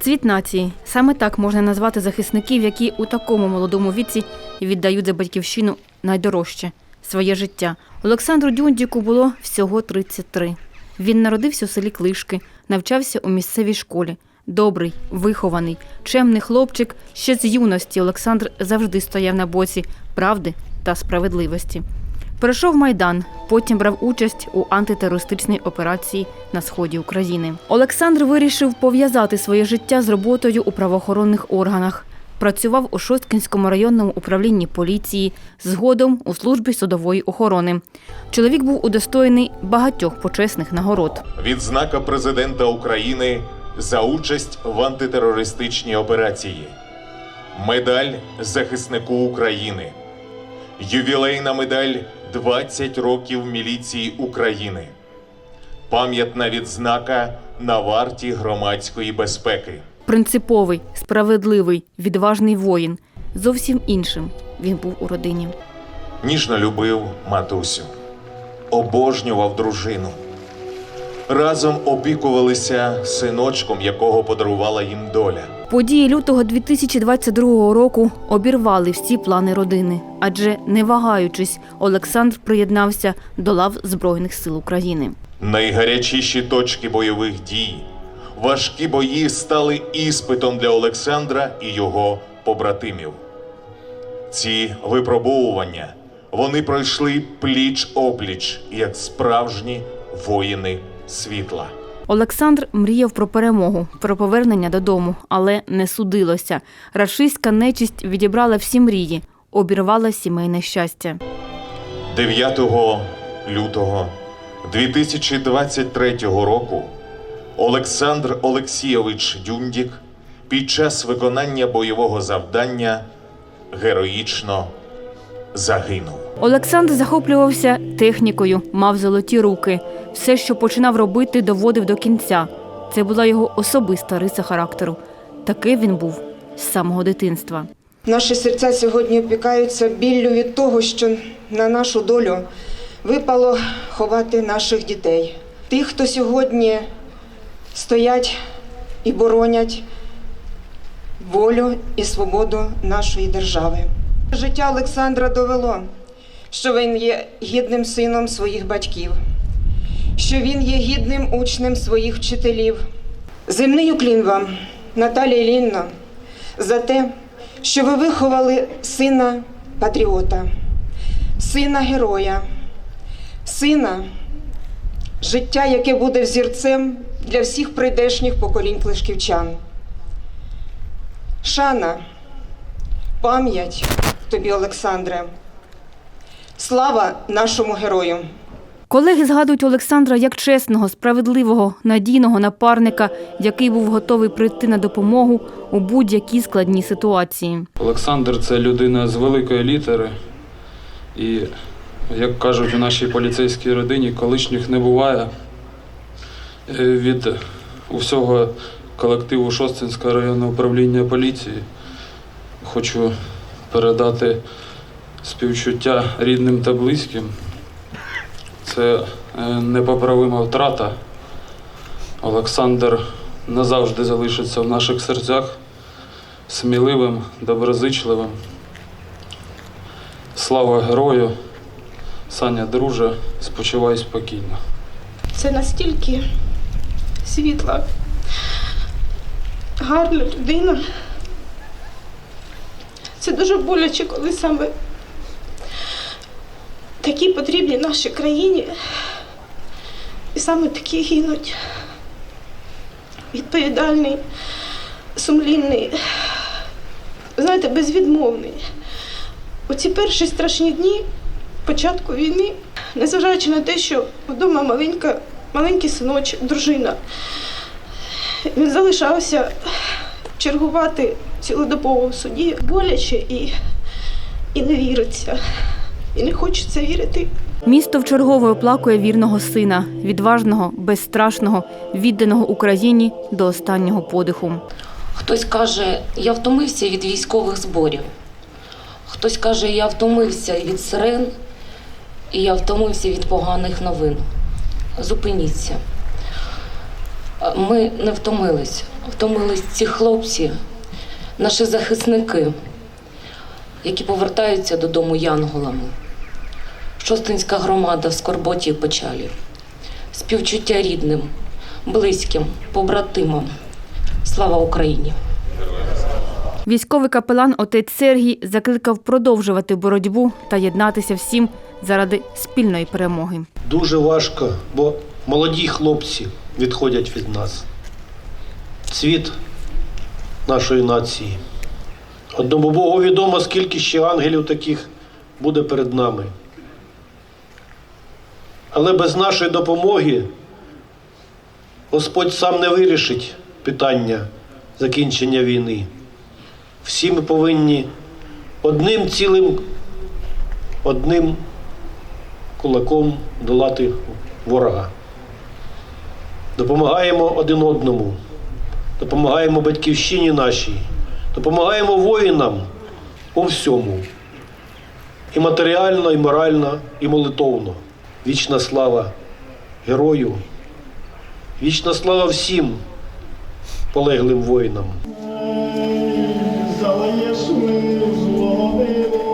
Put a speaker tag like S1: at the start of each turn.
S1: Цвіт нації саме так можна назвати захисників, які у такому молодому віці віддають за батьківщину найдорожче своє життя. Олександру Дюндіку було всього 33. Він народився у селі Клишки, навчався у місцевій школі. Добрий, вихований, чемний хлопчик. Ще з юності Олександр завжди стояв на боці правди та справедливості. Пройшов майдан, потім брав участь у антитерористичній операції на сході України. Олександр вирішив пов'язати своє життя з роботою у правоохоронних органах. Працював у Шосткінському районному управлінні поліції, згодом у службі судової охорони. Чоловік був удостоєний багатьох почесних нагород.
S2: Відзнака президента України за участь в антитерористичній операції. Медаль захиснику України. Ювілейна медаль 20 років міліції України. Пам'ятна відзнака на варті громадської безпеки.
S1: Принциповий, справедливий, відважний воїн. Зовсім іншим він був у родині.
S2: Ніжно любив матусю, обожнював дружину. Разом опікувалися синочком, якого подарувала їм доля.
S1: Події лютого 2022 року обірвали всі плани родини, адже не вагаючись, Олександр приєднався до лав Збройних сил України.
S2: Найгарячіші точки бойових дій, важкі бої стали іспитом для Олександра і його побратимів. Ці випробовування вони пройшли пліч опліч, як справжні воїни світла.
S1: Олександр мріяв про перемогу, про повернення додому, але не судилося. Рашистська нечисть відібрала всі мрії, обірвала сімейне щастя.
S2: 9 лютого 2023 року Олександр Олексійович Дюндік під час виконання бойового завдання героїчно загинув.
S1: Олександр захоплювався технікою, мав золоті руки. Все, що починав робити, доводив до кінця. Це була його особиста риса характеру. Такий він був з самого дитинства.
S3: Наші серця сьогодні опікаються біллю від того, що на нашу долю випало ховати наших дітей. Тих, хто сьогодні стоять і боронять волю і свободу нашої держави. Життя Олександра довело, що він є гідним сином своїх батьків, що він є гідним учнем своїх вчителів. Земний уклін вам, Наталія Іллінна, за те, що ви виховали сина патріота, сина героя, сина, життя, яке буде взірцем для всіх прийдешніх поколінь клишківчан. Шана, пам'ять тобі, Олександре, слава нашому герою.
S1: Колеги згадують Олександра як чесного, справедливого, надійного напарника, який був готовий прийти на допомогу у будь-якій складній ситуації.
S4: Олександр це людина з великої літери. І, як кажуть у нашій поліцейській родині, колишніх не буває. Е, Від усього колективу Шостинського районного управління поліції хочу передати співчуття рідним та близьким. Це е, непоправима втрата. Олександр назавжди залишиться в наших серцях сміливим, доброзичливим. Слава герою! Саня, друже, спочивай спокійно.
S5: Це настільки світла, гарна людина. Це дуже боляче, коли саме такі потрібні нашій країні, і саме такі гинуть. Відповідальний, сумлінний, знаєте, безвідмовний. У ці перші страшні дні початку війни, незважаючи на те, що вдома маленька, маленький синочок, дружина, він залишався чергувати цілодобово в суді боляче і, і не віриться. І не хочеться вірити.
S1: Місто вчергове оплакує вірного сина, відважного, безстрашного, відданого Україні до останнього подиху.
S6: Хтось каже, я втомився від військових зборів. Хтось каже, я втомився від сирен, і я втомився від поганих новин. Зупиніться. Ми не втомились. втомились ці хлопці, наші захисники, які повертаються додому янголами. Шостинська громада в скорботі і печалі, співчуття рідним, близьким, побратимам. Слава Україні!
S1: Військовий капелан отець Сергій закликав продовжувати боротьбу та єднатися всім заради спільної перемоги.
S7: Дуже важко, бо молоді хлопці відходять від нас. Цвіт нашої нації. Одному Богу відомо, скільки ще ангелів таких буде перед нами. Але без нашої допомоги Господь сам не вирішить питання закінчення війни. Всі ми повинні одним цілим, одним кулаком долати ворога. Допомагаємо один одному, допомагаємо батьківщині нашій, допомагаємо воїнам у всьому. І матеріально, і морально, і молитовно. Вічна слава герою, вічна слава всім полеглим воїнам. Залаєш ми зловили.